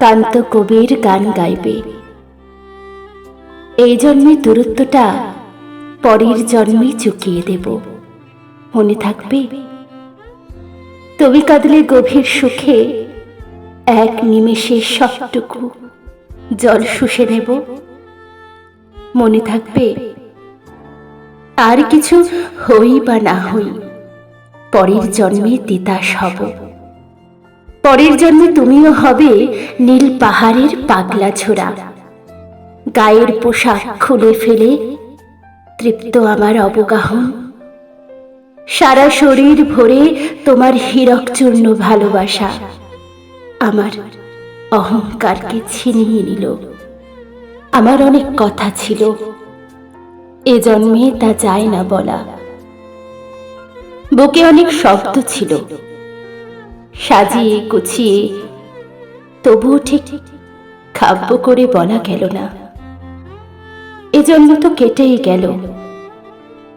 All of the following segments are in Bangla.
কান্ত কবির গান গাইবে। এই জন্মে দূরত্বটা পরের জন্মে চুকিয়ে দেব। মনে থাকবে, তুমি কাঁদলে গভীর সুখে, এক নিমেষে সবটুকু জল শুষে নেব। মনে থাকবে, আর কিছু হই বা না হই, পরের জন্মে তিতাস হব। পরের জন্মে তুমিও হবে নীল পাহাড়ের পাগলা ছোড়া। গায়ের পোশাক খুলে ফেলে তৃপ্ত আমার অবগাহন। সারা শরীর ভরে তোমার হীরক চূর্ণ ভালোবাসা আমার অহংকারকে ছিনিয়ে নিল। আমার অনেক কথা ছিল, এ জন্মে তা যায় না বলা। বুকে অনেক শব্দ ছিল। সাজিয়ে গুছিয়ে। তবুও ঠিক কাব্য করে বলা গেল না। এজন্য তো কেটেই গেল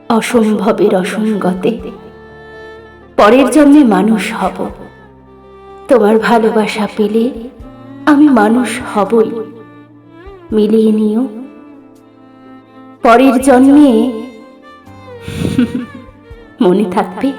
অসম্ভবের অসঙ্গতে। পরের জন্মে মানুষ হব। তোমার ভালোবাসা পেলে আমি মানুষ হবই। মিলিয়ে নিও। পরের জন্মে মনে থাকবে